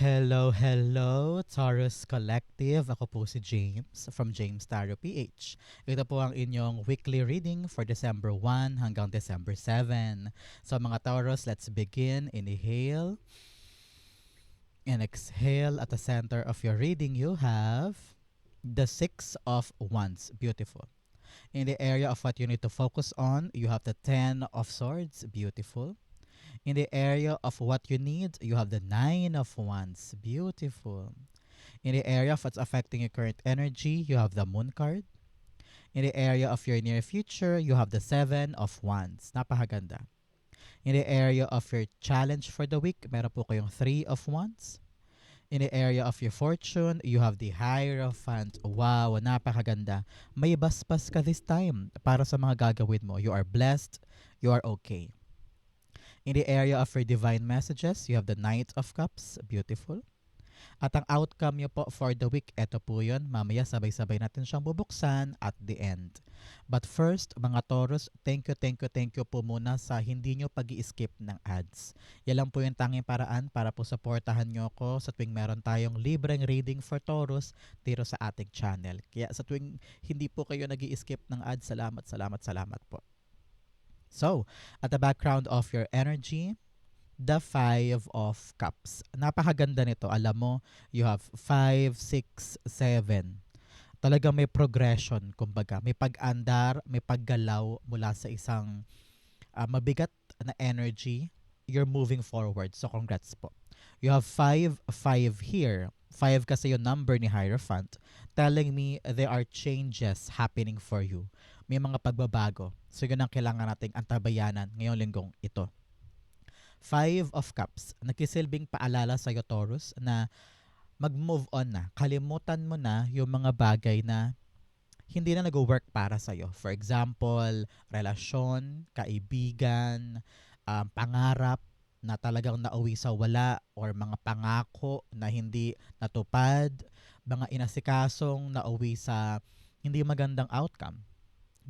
Hello, hello, Taurus Collective. Ako po si James from James Tarot PH. Ito po ang inyong weekly reading for December 1 hanggang December 7. So mga Taurus, let's begin. Inhale and exhale. At the center of your reading, you have the Six of Wands. Beautiful. In the area of what you need to focus on, you have the Ten of Swords. Beautiful. In the area of what you need, you have the Nine of Wands. Beautiful. In the area of what's affecting your current energy, you have the Moon card. In the area of your near future, you have the Seven of Wands. Napakaganda. In the area of your challenge for the week, meron po kayong Three of Wands. In the area of your fortune, you have the Hierophant. Wow, napakaganda. May baspas ka this time para sa mga gagawin mo. You are blessed. You are okay. In the area of your divine messages, you have the Knight of Cups. Beautiful. At ang outcome nyo po for the week, eto po yun. Mamaya sabay-sabay natin siyang bubuksan at the end. But first, mga Taurus, thank you, thank you, thank you po muna sa hindi nyo pag skip ng ads. Yan lang po yung tanging paraan para po supportahan nyo ako sa tuwing meron tayong libreng reading for Taurus dito sa ating channel. Kaya sa tuwing hindi po kayo nag skip ng ads, salamat, salamat, salamat po. So, at the background of your energy, the Five of Cups. Napakaganda nito. Alam mo, you have 5, 6, 7. Talagang may progression, kumbaga. May pag-andar, may paggalaw mula sa isang uh, mabigat na energy. You're moving forward. So, congrats po. You have 5, 5 here. 5 kasi yung number ni Hierophant. Telling me there are changes happening for you. May mga pagbabago. So, yun ang kailangan nating antabayanan ngayong linggong ito. Five of Cups. Nagkisilbing paalala sa iyo, Taurus, na mag-move on na. Kalimutan mo na yung mga bagay na hindi na nag-work para sa iyo. For example, relasyon, kaibigan, um, pangarap na talagang nauwi sa wala or mga pangako na hindi natupad, mga inasikasong nauwi sa hindi magandang outcome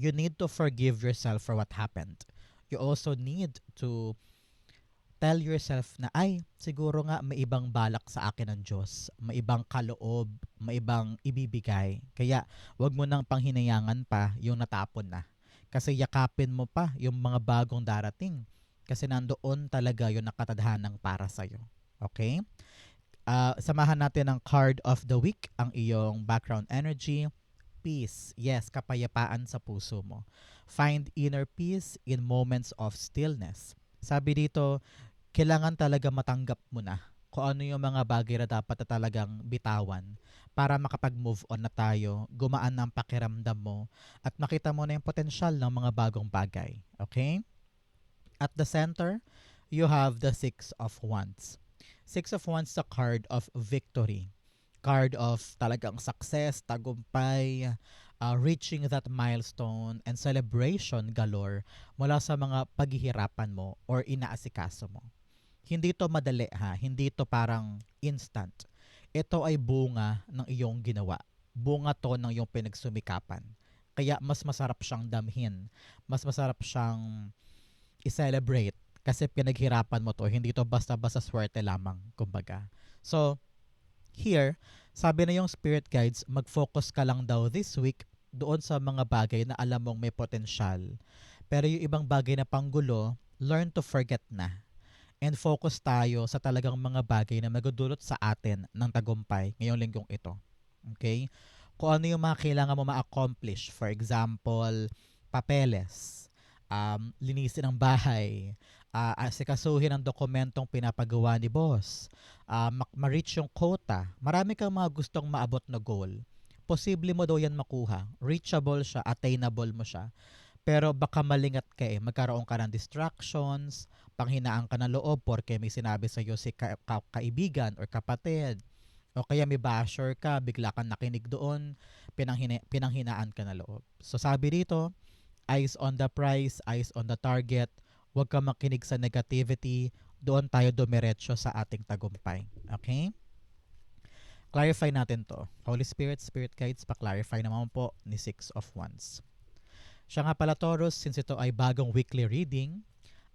you need to forgive yourself for what happened. You also need to tell yourself na ay siguro nga may ibang balak sa akin ng Diyos, may ibang kaloob, may ibang ibibigay. Kaya wag mo nang panghinayangan pa yung natapon na. Kasi yakapin mo pa yung mga bagong darating. Kasi nandoon talaga yung nakatadhanang para sa'yo. Okay? Uh, samahan natin ang card of the week, ang iyong background energy peace. Yes, kapayapaan sa puso mo. Find inner peace in moments of stillness. Sabi dito, kailangan talaga matanggap mo na kung ano yung mga bagay na dapat na talagang bitawan para makapag-move on na tayo, gumaan ang pakiramdam mo, at makita mo na yung potensyal ng mga bagong bagay. Okay? At the center, you have the Six of Wands. Six of Wands the card of victory card of talagang success, tagumpay, uh, reaching that milestone and celebration galore mula sa mga paghihirapan mo or inaasikaso mo. Hindi to madali ha, hindi to parang instant. Ito ay bunga ng iyong ginawa. Bunga to ng iyong pinagsumikapan. Kaya mas masarap siyang damhin. Mas masarap siyang i-celebrate kasi pinaghirapan mo to. Hindi to basta-basta swerte lamang, kumbaga. So, Here, sabi na yung spirit guides, mag-focus ka lang daw this week doon sa mga bagay na alam mong may potensyal. Pero yung ibang bagay na panggulo, learn to forget na. And focus tayo sa talagang mga bagay na magdudulot sa atin ng tagumpay ngayong linggong ito. Okay? Kung ano yung mga kailangan mo ma-accomplish. For example, papeles, um, linisin ang bahay, uh, asikasuhin ang dokumentong pinapagawa ni boss, uh, ma-reach yung quota. Marami kang mga gustong maabot na goal. Posible mo daw yan makuha. Reachable siya, attainable mo siya. Pero baka malingat ka eh. Magkaroon ka ng distractions, panghinaan ka ng loob porque may sinabi sa iyo si ka- ka- kaibigan or kapatid. O kaya may basher ka, bigla kang nakinig doon, pinanghina- pinanghinaan ka na loob. So sabi dito, eyes on the prize, eyes on the target, Huwag ka makinig sa negativity. Doon tayo dumiretso sa ating tagumpay. Okay? Clarify natin to. Holy Spirit, Spirit Guides, pa-clarify naman po ni Six of Wands. Siya nga pala Taurus, since ito ay bagong weekly reading,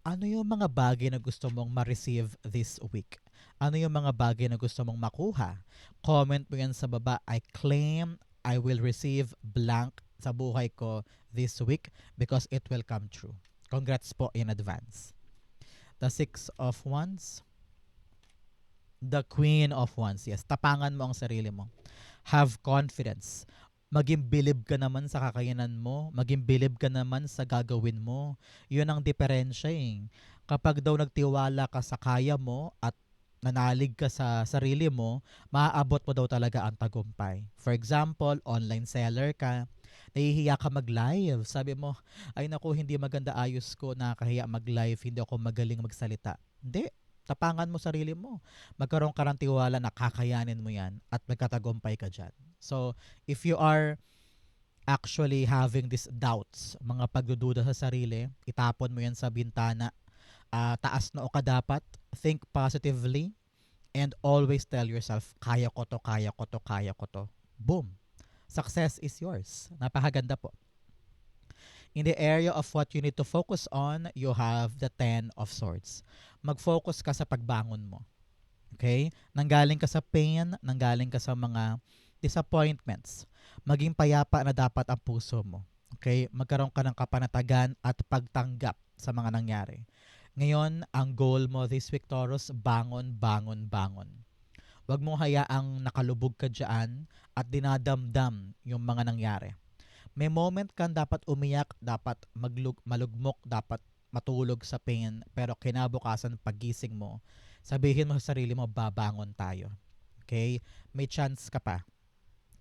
ano yung mga bagay na gusto mong ma-receive this week? Ano yung mga bagay na gusto mong makuha? Comment mo yan sa baba. I claim I will receive blank sa buhay ko this week because it will come true. Congrats po in advance. The Six of Wands. The Queen of Wands. Yes, tapangan mo ang sarili mo. Have confidence. Maging bilib ka naman sa kakayanan mo. Maging bilib ka naman sa gagawin mo. Yun ang diferensya eh. Kapag daw nagtiwala ka sa kaya mo at nanalig ka sa sarili mo, maaabot mo daw talaga ang tagumpay. For example, online seller ka, nahihiya ka mag-live. Sabi mo, ay naku, hindi maganda ayos ko, nakakahiya mag-live, hindi ako magaling magsalita. Hindi, tapangan mo sarili mo. Magkaroon ka ng tiwala na kakayanin mo yan at magkatagumpay ka dyan. So, if you are actually having these doubts, mga pagdududa sa sarili, itapon mo yan sa bintana, ah, taas na o ka dapat, think positively, and always tell yourself, kaya ko to, kaya ko to, kaya ko to. Boom. Success is yours. Napakaganda po. In the area of what you need to focus on, you have the Ten of Swords. Mag-focus ka sa pagbangon mo. Okay? Nanggaling ka sa pain, nanggaling ka sa mga disappointments. Maging payapa na dapat ang puso mo. Okay? Magkaroon ka ng kapanatagan at pagtanggap sa mga nangyari. Ngayon, ang goal mo this week, Taurus, bangon, bangon, bangon. Huwag mo hayaang nakalubog ka dyan at dinadamdam yung mga nangyari. May moment kang dapat umiyak, dapat maglug, malugmok, dapat matulog sa pain, pero kinabukasan pagising mo, sabihin mo sa sarili mo, babangon tayo. Okay? May chance ka pa.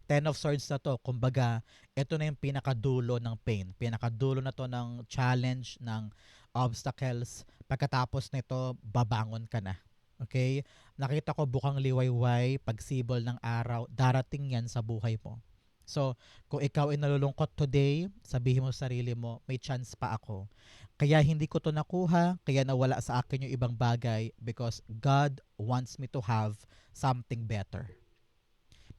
Ten of Swords na to, kumbaga, ito na yung pinakadulo ng pain. Pinakadulo na to ng challenge, ng obstacles. Pagkatapos nito, babangon ka na. Okay? Nakita ko bukang liwayway, pagsibol ng araw, darating yan sa buhay mo. So, kung ikaw ay nalulungkot today, sabihin mo sa sarili mo, may chance pa ako. Kaya hindi ko to nakuha, kaya nawala sa akin yung ibang bagay because God wants me to have something better.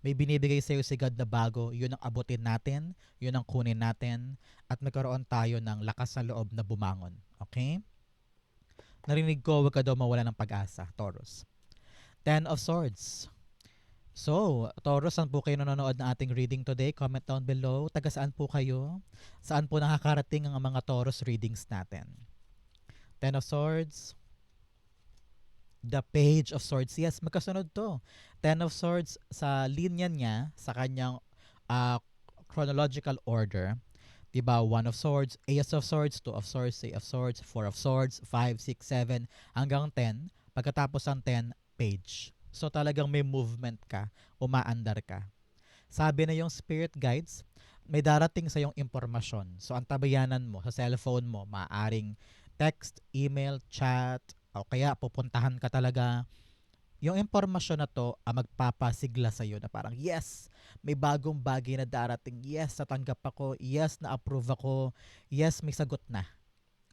May binibigay sa'yo si God na bago, yun ang abutin natin, yun ang kunin natin, at magkaroon tayo ng lakas sa loob na bumangon. Okay? Narinig ko, huwag ka daw mawala ng pag-asa, Taurus. Ten of Swords. So, Taurus, saan po kayo nanonood ng ating reading today? Comment down below. Taga saan po kayo? Saan po nakakarating ang mga Taurus readings natin? Ten of Swords. The Page of Swords. Yes, magkasunod to. Ten of Swords sa linya niya, sa kanyang uh, chronological order. Diba? One of Swords, Ace of Swords, Two of Swords, Three of Swords, Four of Swords, Five, Six, Seven, hanggang 10. Pagkatapos ng 10, Page. So talagang may movement ka, umaandar ka. Sabi na yung spirit guides, may darating sa yung impormasyon. So ang tabayanan mo sa cellphone mo, maaring text, email, chat, o kaya pupuntahan ka talaga. Yung impormasyon na to ang magpapasigla sa iyo na parang yes, may bagong bagay na darating. Yes, natanggap ako. Yes, na-approve ako. Yes, may sagot na.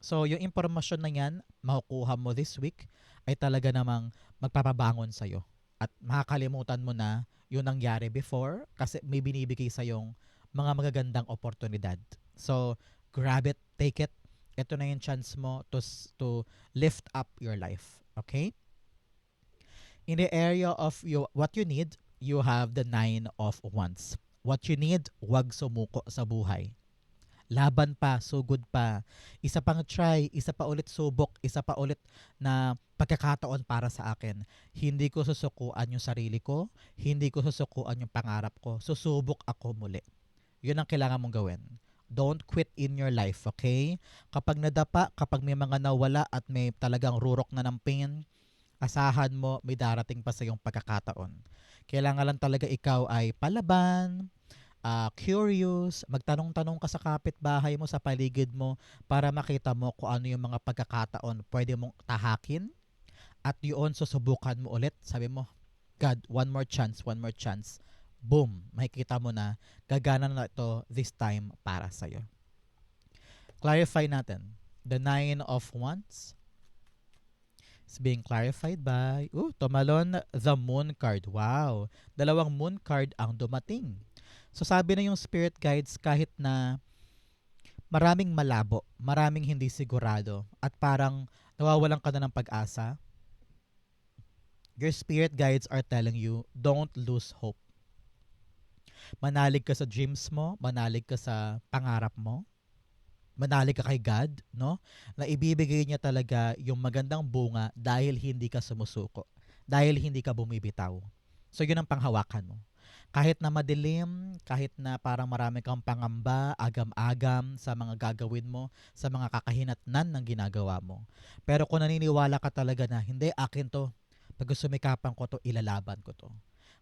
So, yung impormasyon na yan, makukuha mo this week, ay talaga namang magpapabangon sa'yo. At makakalimutan mo na yung nangyari before kasi may binibigay sa yung mga magagandang oportunidad. So, grab it, take it. Ito na yung chance mo to, to lift up your life. Okay? In the area of you, what you need, you have the nine of wands. What you need, wag sumuko sa buhay. Laban pa, sugod pa. Isa pang try, isa pa ulit subok, isa pa ulit na pagkakataon para sa akin. Hindi ko susukuan yung sarili ko, hindi ko susukuan yung pangarap ko. Susubok ako muli. Yun ang kailangan mong gawin. Don't quit in your life, okay? Kapag nadapa, kapag may mga nawala at may talagang rurok na ng pain, asahan mo may darating pa sa iyong pagkakataon. Kailangan lang talaga ikaw ay palaban, uh, curious, magtanong-tanong ka sa kapitbahay mo, sa paligid mo para makita mo kung ano yung mga pagkakataon pwede mong tahakin at yun susubukan mo ulit. Sabi mo, God, one more chance, one more chance. Boom, makikita mo na gagana na ito this time para sa'yo. Clarify natin. The Nine of Wands is being clarified by, oh, tumalon the Moon card. Wow, dalawang Moon card ang dumating So sabi na yung spirit guides kahit na maraming malabo, maraming hindi sigurado at parang nawawalan ka na ng pag-asa. Your spirit guides are telling you, don't lose hope. Manalig ka sa dreams mo, manalig ka sa pangarap mo, manalig ka kay God, no? Na ibibigay niya talaga yung magandang bunga dahil hindi ka sumusuko, dahil hindi ka bumibitaw. So yun ang panghawakan mo. Kahit na madilim, kahit na parang marami kang pangamba, agam-agam sa mga gagawin mo, sa mga kakahinatnan ng ginagawa mo. Pero kung naniniwala ka talaga na, hindi, akin to. Pag sumikapan ko to, ilalaban ko to.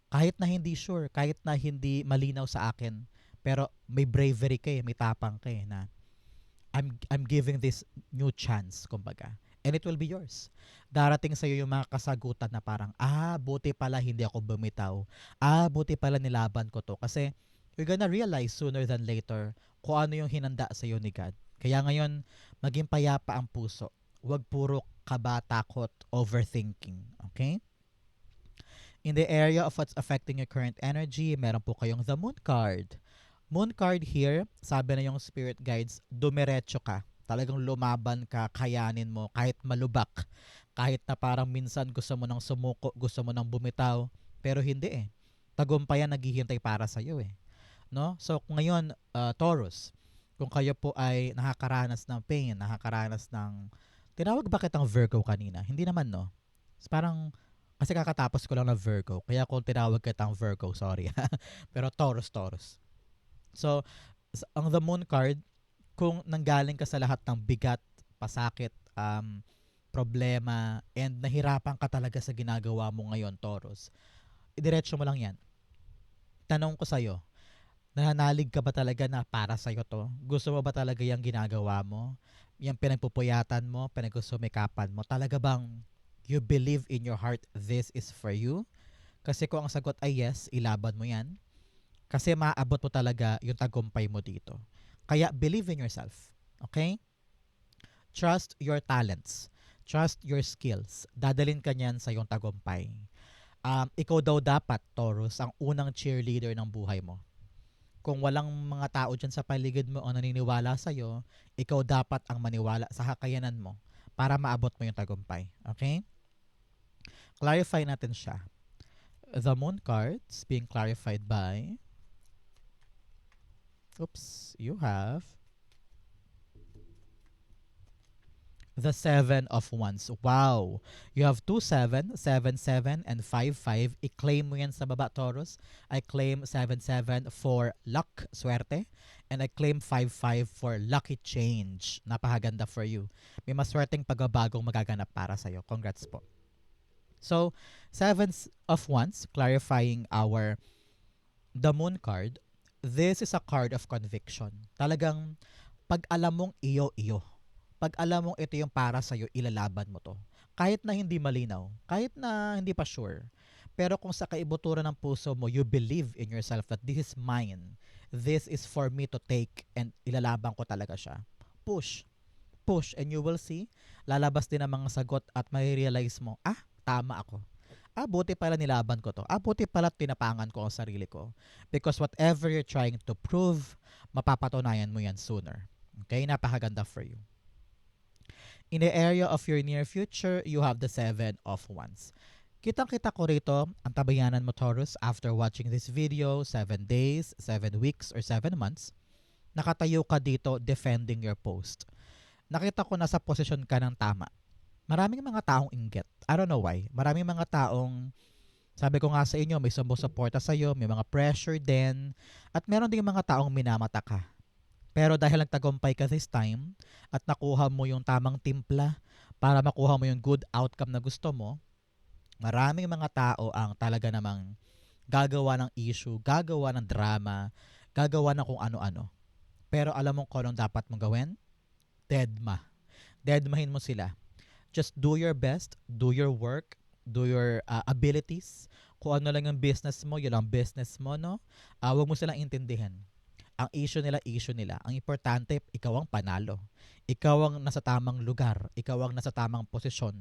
Kahit na hindi sure, kahit na hindi malinaw sa akin, pero may bravery ka eh, may tapang ka eh, na I'm, I'm giving this new chance, kumbaga. And it will be yours. Darating sa'yo yung mga kasagutan na parang, ah, buti pala hindi ako bumitaw. Ah, buti pala nilaban ko to. Kasi you're gonna realize sooner than later kung ano yung hinanda sa'yo ni God. Kaya ngayon, maging payapa ang puso. Huwag puro kaba, takot, overthinking. Okay? In the area of what's affecting your current energy, meron po kayong the moon card. Moon card here, sabi na yung spirit guides, dumiretso ka talagang lumaban ka, kayanin mo, kahit malubak, kahit na parang minsan gusto mo nang sumuko, gusto mo nang bumitaw, pero hindi eh. Tagumpayan naghihintay para sa iyo eh. No? So ngayon, uh, Taurus, kung kayo po ay nakakaranas ng pain, nakakaranas ng tinawag ba kitang Virgo kanina? Hindi naman no. Parang kasi kakatapos ko lang na Virgo. Kaya kung tinawag kitang Virgo, sorry. pero Taurus, Taurus. So, ang the moon card, kung nanggaling ka sa lahat ng bigat, pasakit, um, problema, and nahirapan ka talaga sa ginagawa mo ngayon, Taurus, idiretso mo lang yan. Tanong ko sa'yo, nananalig ka ba talaga na para sa'yo to? Gusto mo ba talaga yung ginagawa mo? Yung pinagpupuyatan mo, pinagsusumikapan mo, talaga bang you believe in your heart this is for you? Kasi kung ang sagot ay yes, ilaban mo yan. Kasi maaabot mo talaga yung tagumpay mo dito. Kaya believe in yourself. Okay? Trust your talents. Trust your skills. Dadalin ka niyan sa iyong tagumpay. Um, ikaw daw dapat, Taurus, ang unang cheerleader ng buhay mo. Kung walang mga tao dyan sa paligid mo ang naniniwala sa'yo, ikaw dapat ang maniwala sa kakayanan mo para maabot mo yung tagumpay. Okay? Clarify natin siya. The moon cards being clarified by Oops, you have the seven of wands. Wow! You have two seven, seven seven, and five five. I-claim mo yan sa baba, Taurus. I claim seven seven for luck, swerte. And I claim five five for lucky change. Napakaganda for you. May maswerteng pagbabagong magaganap para sa'yo. Congrats po. So, seven of wands, clarifying our the moon card this is a card of conviction. Talagang pag alam mong iyo, iyo. Pag alam mong ito yung para sa'yo, ilalaban mo to. Kahit na hindi malinaw, kahit na hindi pa sure. Pero kung sa kaibuturan ng puso mo, you believe in yourself that this is mine. This is for me to take and ilalaban ko talaga siya. Push. Push and you will see, lalabas din ang mga sagot at may realize mo, ah, tama ako ah, buti pala nilaban ko to. Ah, buti pala tinapangan ko ang sarili ko. Because whatever you're trying to prove, mapapatunayan mo yan sooner. Okay? Napakaganda for you. In the area of your near future, you have the Seven of Wands. Kitang-kita ko rito ang tabayanan mo, Taurus, after watching this video, 7 days, 7 weeks, or 7 months, nakatayo ka dito defending your post. Nakita ko na sa posisyon ka ng tama maraming mga taong inggit. I don't know why. Maraming mga taong, sabi ko nga sa inyo, may sumusuporta sa iyo, may mga pressure din, at meron ding mga taong minamata ka. Pero dahil nagtagumpay ka this time, at nakuha mo yung tamang timpla para makuha mo yung good outcome na gusto mo, maraming mga tao ang talaga namang gagawa ng issue, gagawa ng drama, gagawa ng kung ano-ano. Pero alam mo kung anong dapat mong gawin? Deadma. Deadmahin mo sila just do your best, do your work, do your uh, abilities. Kung ano lang yung business mo, yun lang business mo, no? Uh, huwag mo silang intindihin. Ang issue nila, issue nila. Ang importante, ikaw ang panalo. Ikaw ang nasa tamang lugar. Ikaw ang nasa tamang posisyon.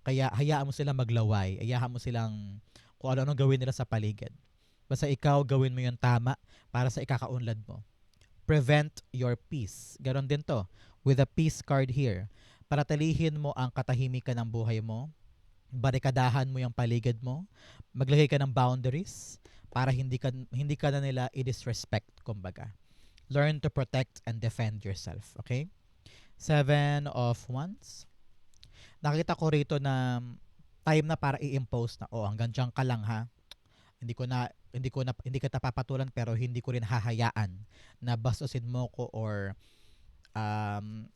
Kaya hayaan mo silang maglaway. Hayaan mo silang kung ano-ano gawin nila sa paligid. Basta ikaw gawin mo yung tama para sa ikakaunlad mo. Prevent your peace. Ganon din to. With a peace card here panatilihin mo ang katahimikan ng buhay mo, barikadahan mo yung paligid mo, maglagay ka ng boundaries para hindi ka hindi ka na nila i-disrespect kumbaga. Learn to protect and defend yourself, okay? Seven of Wands. Nakita ko rito na time na para i-impose na, oh, hanggang dyan ka lang ha. Hindi ko na hindi ko na hindi kita papatulan pero hindi ko rin hahayaan na bastusin mo ko or um,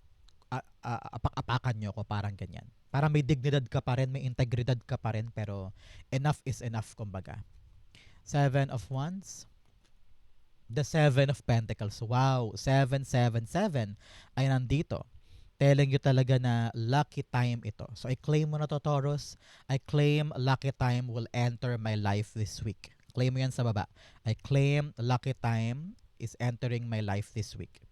apak-apakan nyo ko parang ganyan. Para may dignidad ka pa rin, may integridad ka pa rin, pero enough is enough, kumbaga. Seven of Wands. The Seven of Pentacles. Wow, 777 ay nandito. Telling you talaga na lucky time ito. So, i-claim mo na to, Taurus. I claim lucky time will enter my life this week. Claim mo yan sa baba. I claim lucky time is entering my life this week.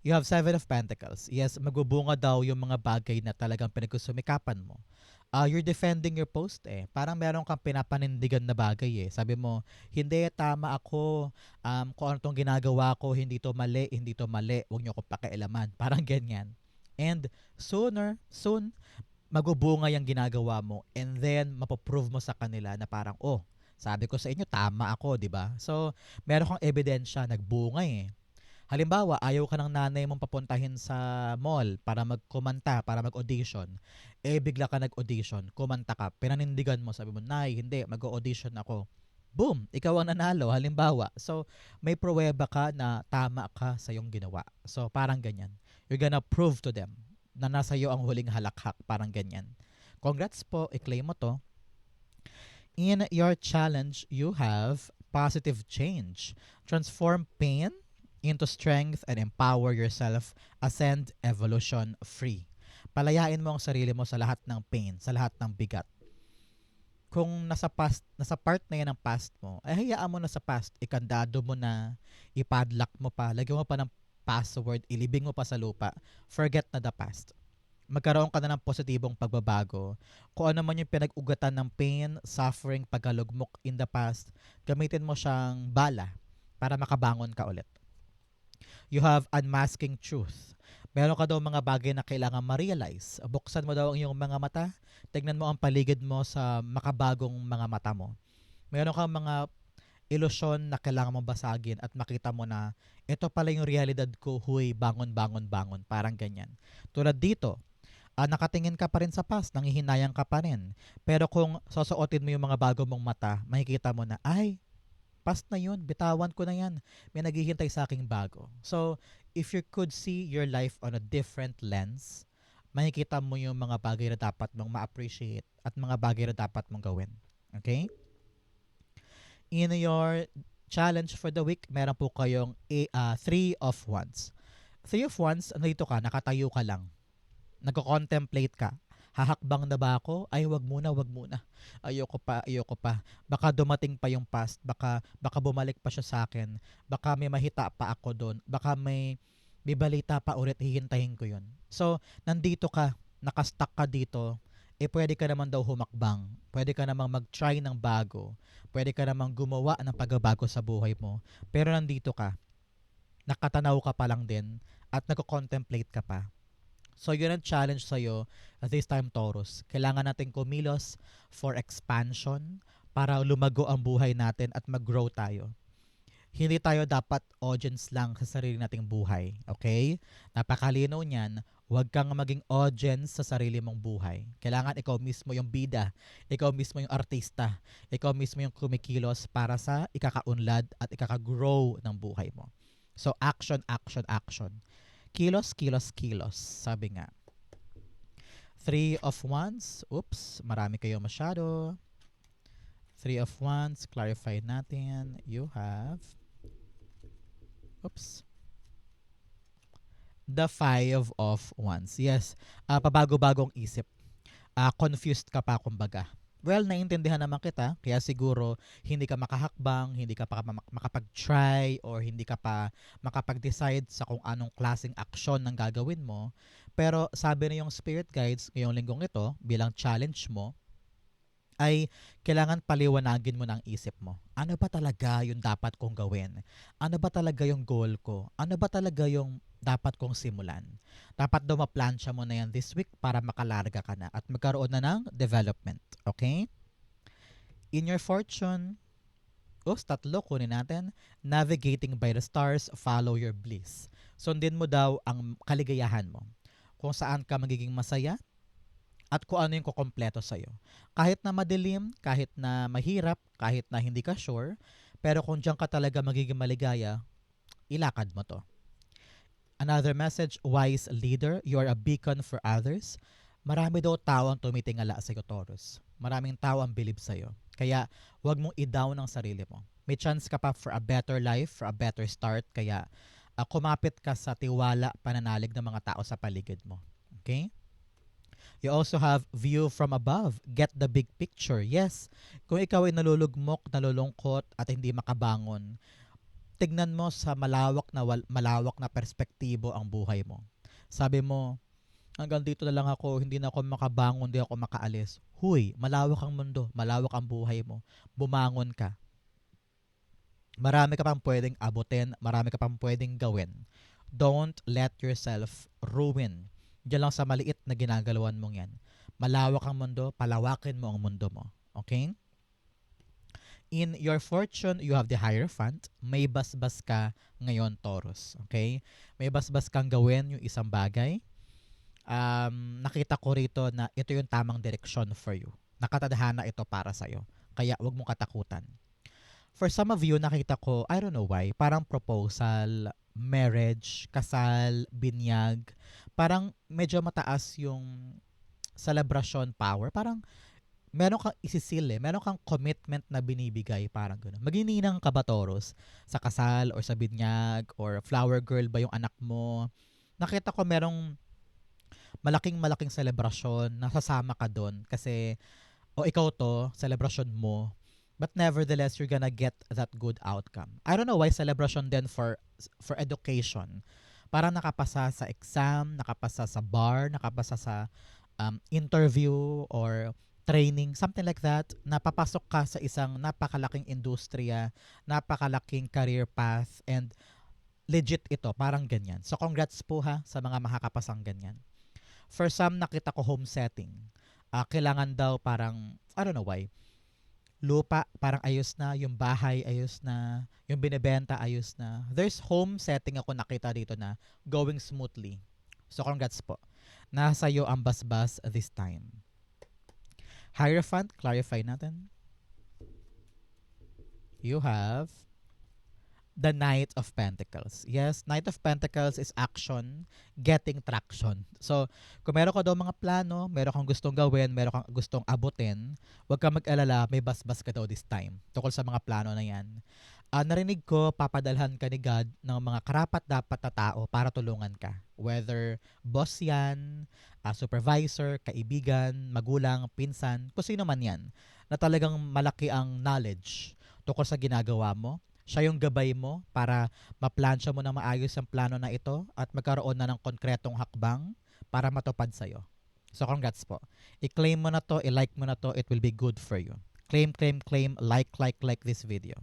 You have Seven of Pentacles. Yes, magbubunga daw yung mga bagay na talagang pinagkusumikapan mo. Uh, you're defending your post eh. Parang meron kang pinapanindigan na bagay eh. Sabi mo, hindi, tama ako. Um, kung ano tong ginagawa ko, hindi to mali, hindi to mali. Huwag niyo akong pakialaman. Parang ganyan. And sooner, soon, magbubunga yung ginagawa mo. And then, mapoprove mo sa kanila na parang, oh, sabi ko sa inyo, tama ako, di ba? So, meron kang ebidensya, nagbunga eh. Halimbawa, ayaw ka ng nanay mong papuntahin sa mall para magkumanta, para mag-audition. Eh, bigla ka nag-audition, kumanta ka, pinanindigan mo, sabi mo, Nay, hindi, mag-audition ako. Boom! Ikaw ang nanalo, halimbawa. So, may pruweba ka na tama ka sa iyong ginawa. So, parang ganyan. You're gonna prove to them na nasa iyo ang huling halakhak, parang ganyan. Congrats po, i-claim mo to. In your challenge, you have positive change. Transform pain into strength and empower yourself, ascend evolution free. Palayain mo ang sarili mo sa lahat ng pain, sa lahat ng bigat. Kung nasa past, nasa part na yan ng past mo, ay hayaan mo na sa past, ikandado mo na, ipadlock mo pa, lagyan mo pa ng password, ilibing mo pa sa lupa, forget na the past. Magkaroon ka na ng positibong pagbabago. Kung ano man yung pinag-ugatan ng pain, suffering, pagkalugmok in the past, gamitin mo siyang bala para makabangon ka ulit you have unmasking truth. Meron ka daw mga bagay na kailangan ma-realize. Buksan mo daw ang iyong mga mata. Tignan mo ang paligid mo sa makabagong mga mata mo. Meron kang mga ilusyon na kailangan mong basagin at makita mo na ito pala yung realidad ko, huy, bangon, bangon, bangon. Parang ganyan. Tulad dito, uh, nakatingin ka pa rin sa past, nangihinayang ka pa rin. Pero kung susuotin mo yung mga bago mong mata, makikita mo na, ay, past na yun, bitawan ko na yan. May naghihintay sa aking bago. So, if you could see your life on a different lens, makikita mo yung mga bagay na dapat mong ma-appreciate at mga bagay na dapat mong gawin. Okay? In your challenge for the week, meron po kayong a, uh, three of wands. Three of wands, nandito ka, nakatayo ka lang. Nagko-contemplate ka hahakbang na ba ako? Ay, wag muna, wag muna. Ayoko pa, ayoko pa. Baka dumating pa yung past, baka baka bumalik pa siya sa akin. Baka may mahita pa ako doon. Baka may may balita pa ulit, hihintayin ko yun. So, nandito ka, nakastuck ka dito, eh pwede ka naman daw humakbang. Pwede ka namang mag-try ng bago. Pwede ka namang gumawa ng pagbabago sa buhay mo. Pero nandito ka, nakatanaw ka pa lang din at nagko-contemplate ka pa. So, yun ang challenge sa'yo this time, Taurus. Kailangan natin kumilos for expansion para lumago ang buhay natin at mag-grow tayo. Hindi tayo dapat audience lang sa sarili nating buhay. Okay? Napakalinaw niyan, huwag kang maging audience sa sarili mong buhay. Kailangan ikaw mismo yung bida, ikaw mismo yung artista, ikaw mismo yung kumikilos para sa ikakaunlad at ikaka-grow ng buhay mo. So action, action, action. Kilos, kilos, kilos. Sabi nga. Three of Wands. Oops, marami kayo masyado. Three of Wands. Clarify natin. You have... Oops. The Five of Wands. Yes, uh, pabago-bagong isip. Uh, confused ka pa, kumbaga. Well, naiintindihan naman kita, kaya siguro hindi ka makahakbang, hindi ka pa makapag-try, or hindi ka pa makapag-decide sa kung anong klaseng aksyon ng gagawin mo. Pero sabi na yung spirit guides ngayong linggong ito, bilang challenge mo, ay kailangan paliwanagin mo ng isip mo. Ano ba talaga yung dapat kong gawin? Ano ba talaga yung goal ko? Ano ba talaga yung dapat kong simulan? Dapat daw maplansya mo na yan this week para makalarga ka na at magkaroon na ng development. Okay? In your fortune, Oops, tatlo kunin natin. Navigating by the stars, follow your bliss. Sundin mo daw ang kaligayahan mo. Kung saan ka magiging masaya at kung ano yung kukompleto sa'yo. Kahit na madilim, kahit na mahirap, kahit na hindi ka sure, pero kung diyan ka talaga magiging maligaya, ilakad mo to. Another message, wise leader, you are a beacon for others. Marami daw tao ang tumitingala sa iyo, Taurus. Maraming tao ang bilib sa iyo. Kaya huwag mong i-down ang sarili mo. May chance ka pa for a better life, for a better start. Kaya uh, kumapit ka sa tiwala, pananalig ng mga tao sa paligid mo. Okay? You also have view from above. Get the big picture. Yes, kung ikaw ay nalulugmok, nalulungkot, at hindi makabangon, tignan mo sa malawak na malawak na perspektibo ang buhay mo. Sabi mo, hanggang dito na lang ako, hindi na ako makabangon, hindi ako makaalis. Huy, malawak ang mundo, malawak ang buhay mo. Bumangon ka. Marami ka pang pwedeng abutin, marami ka pang pwedeng gawin. Don't let yourself ruin. Diyan lang sa maliit na ginagalawan mong yan. Malawak ang mundo, palawakin mo ang mundo mo. Okay? in your fortune, you have the Hierophant. May basbas ka ngayon, Taurus. Okay? May basbas kang gawin yung isang bagay. Um, nakita ko rito na ito yung tamang direksyon for you. Nakatadhana ito para sa'yo. Kaya wag mong katakutan. For some of you, nakita ko, I don't know why, parang proposal, marriage, kasal, binyag. Parang medyo mataas yung celebration power. Parang meron kang isisil eh, meron kang commitment na binibigay, parang gano'n. Magininang ka ba, Taurus, sa kasal or sa binyag or flower girl ba yung anak mo? Nakita ko merong malaking malaking selebrasyon, nasasama ka doon kasi o ikaw to, celebration mo, but nevertheless you're gonna get that good outcome. I don't know why celebration then for for education. Para nakapasa sa exam, nakapasa sa bar, nakapasa sa um, interview or training, something like that, napapasok ka sa isang napakalaking industriya, napakalaking career path, and legit ito, parang ganyan. So congrats po ha sa mga makakapasang ganyan. For some, nakita ko home setting. Uh, kailangan daw parang, I don't know why, lupa parang ayos na, yung bahay ayos na, yung binebenta ayos na. There's home setting ako nakita dito na going smoothly. So congrats po. Nasa iyo ang basbas this time. Hierophant, clarify natin. You have the Knight of Pentacles. Yes, Knight of Pentacles is action, getting traction. So, kung meron ka daw mga plano, meron kang gustong gawin, meron kang gustong abutin, huwag kang mag-alala, may basbas ka daw this time tukol sa mga plano na yan. Uh, narinig ko, papadalhan ka ni God ng mga karapat dapat na tao para tulungan ka. Whether boss yan, uh, supervisor, kaibigan, magulang, pinsan, kung sino man yan, na talagang malaki ang knowledge tungkol sa ginagawa mo. Siya yung gabay mo para maplansya mo na maayos ang plano na ito at magkaroon na ng konkretong hakbang para matupad sa'yo. So congrats po. I-claim mo na to, i-like mo na to, it will be good for you. Claim, claim, claim, like, like, like this video.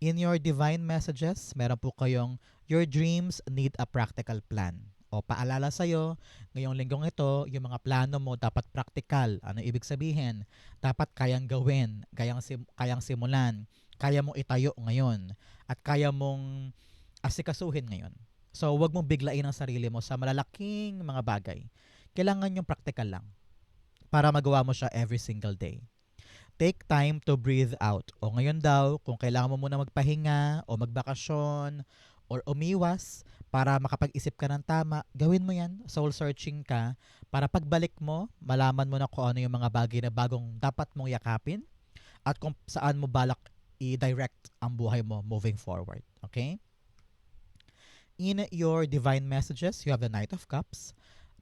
In your divine messages, meron po kayong your dreams need a practical plan. O paalala sa'yo, ngayong linggong ito, yung mga plano mo dapat practical. Ano ibig sabihin? Dapat kayang gawin, kayang, sim- kayang simulan, kaya mong itayo ngayon, at kaya mong asikasuhin ngayon. So, wag mong biglain ang sarili mo sa malalaking mga bagay. Kailangan yung practical lang para magawa mo siya every single day. Take time to breathe out. O ngayon daw, kung kailangan mo muna magpahinga o magbakasyon or umiwas, para makapag-isip ka ng tama, gawin mo yan, soul searching ka, para pagbalik mo, malaman mo na kung ano yung mga bagay na bagong dapat mong yakapin at kung saan mo balak i-direct ang buhay mo moving forward. Okay? In your divine messages, you have the Knight of Cups.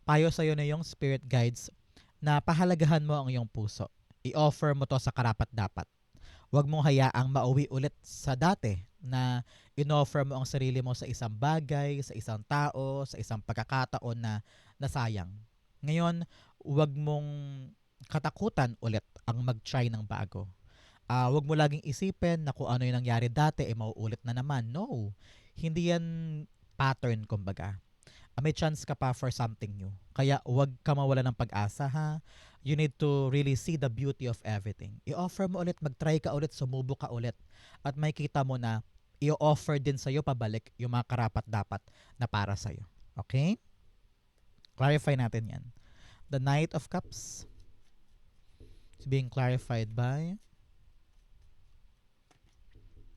Payo sa'yo na yung spirit guides na pahalagahan mo ang iyong puso. I-offer mo to sa karapat-dapat. Huwag mong hayaang mauwi ulit sa dati na inoffer mo ang sarili mo sa isang bagay, sa isang tao, sa isang pagkakataon na nasayang. Ngayon, wag mong katakutan ulit ang mag-try ng bago. Ah, wag mo laging isipin na kung ano yung nangyari dati, eh mauulit na naman. No. Hindi yan pattern, kumbaga. Ah, may chance ka pa for something new. Kaya wag ka mawala ng pag-asa, ha? You need to really see the beauty of everything. I-offer mo ulit, mag-try ka ulit, sumubo ka ulit. At makikita mo na i-offer din sa'yo pabalik yung mga karapat-dapat na para sa'yo. Okay? Clarify natin yan. The Knight of Cups is being clarified by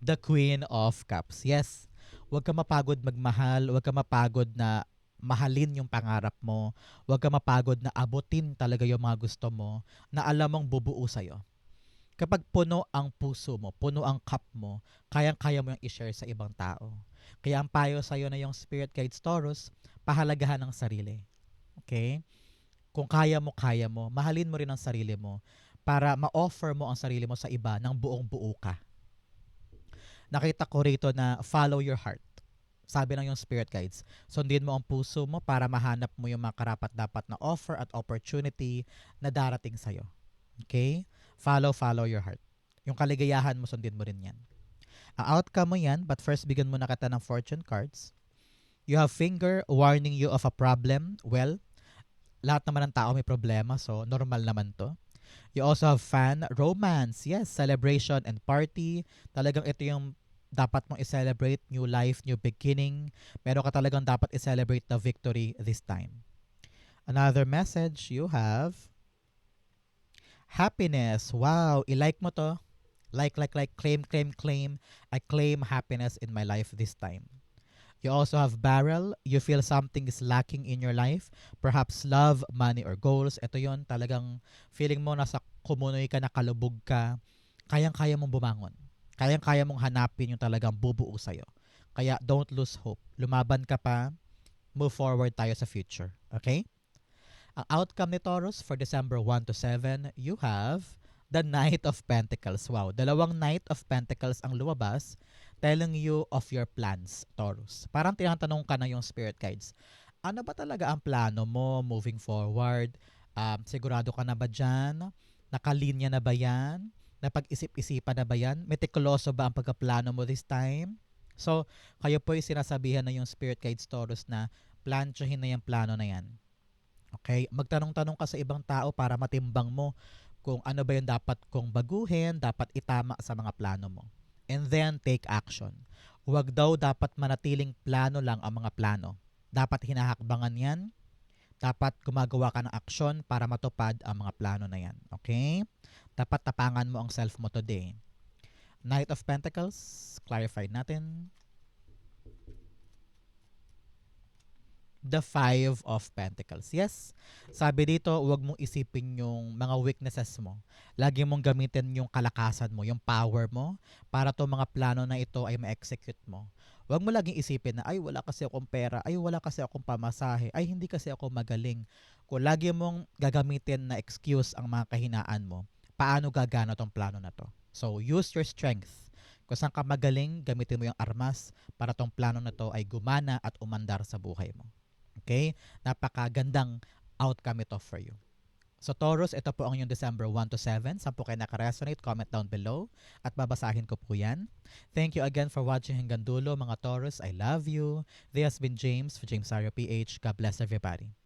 the Queen of Cups. Yes, huwag ka mapagod magmahal, huwag ka mapagod na mahalin yung pangarap mo, huwag ka mapagod na abutin talaga yung mga gusto mo na alam mong bubuo sa'yo. Kapag puno ang puso mo, puno ang cup mo, kayang-kaya mo yung i-share sa ibang tao. Kaya ang payo sa'yo na yung Spirit Guides Taurus, pahalagahan ng sarili. Okay? Kung kaya mo, kaya mo, mahalin mo rin ang sarili mo para ma-offer mo ang sarili mo sa iba ng buong buo ka. Nakita ko rito na follow your heart. Sabi ng yung spirit guides, sundin mo ang puso mo para mahanap mo yung mga karapat-dapat na offer at opportunity na darating sa'yo. Okay? Follow, follow your heart. Yung kaligayahan mo, sundin mo rin yan. Ang outcome mo yan, but first bigyan mo na kita ng fortune cards. You have finger warning you of a problem. Well, lahat naman ng tao may problema, so normal naman to. You also have fan, romance, yes, celebration and party. Talagang ito yung dapat mong i-celebrate, new life, new beginning. Meron ka talagang dapat i-celebrate the victory this time. Another message you have, happiness. Wow, i-like mo to. Like, like, like, claim, claim, claim. I claim happiness in my life this time. You also have barrel. You feel something is lacking in your life. Perhaps love, money, or goals. Ito yon talagang feeling mo nasa kumunoy ka, nakalubog ka. Kayang-kaya mong bumangon. Kayang-kaya mong hanapin yung talagang bubuo sa'yo. Kaya don't lose hope. Lumaban ka pa. Move forward tayo sa future. Okay? Ang outcome ni Taurus for December 1 to 7, you have the Knight of Pentacles. Wow, dalawang Knight of Pentacles ang lumabas telling you of your plans, Taurus. Parang tinatanong ka na yung spirit guides. Ano ba talaga ang plano mo moving forward? Um, sigurado ka na ba dyan? Nakalinya na ba yan? Napag-isip-isipan na ba yan? Meticuloso ba ang pagkaplano mo this time? So, kayo po yung sinasabihan na yung spirit guides, Taurus, na planchahin na yung plano na yan. Okay? Magtanong-tanong ka sa ibang tao para matimbang mo kung ano ba yung dapat kong baguhin, dapat itama sa mga plano mo. And then, take action. Huwag daw dapat manatiling plano lang ang mga plano. Dapat hinahakbangan yan. Dapat gumagawa ka ng aksyon para matupad ang mga plano na yan. Okay? Dapat tapangan mo ang self mo today. Knight of Pentacles, clarified natin. The Five of Pentacles. Yes, sabi dito, huwag mong isipin yung mga weaknesses mo. Lagi mong gamitin yung kalakasan mo, yung power mo, para to mga plano na ito ay ma-execute mo. Huwag mo laging isipin na, ay wala kasi akong pera, ay wala kasi akong pamasahe, ay hindi kasi ako magaling. Kung lagi mong gagamitin na excuse ang mga kahinaan mo, paano gagana tong plano na to? So, use your strength. Kung saan ka magaling, gamitin mo yung armas para tong plano na to ay gumana at umandar sa buhay mo. Okay? Napakagandang outcome ito for you. So Taurus, ito po ang yung December 1 to 7. Saan po kayo nakaresonate? Comment down below at babasahin ko po yan. Thank you again for watching hanggang dulo mga Taurus. I love you. This has been James for James Ario PH. God bless everybody.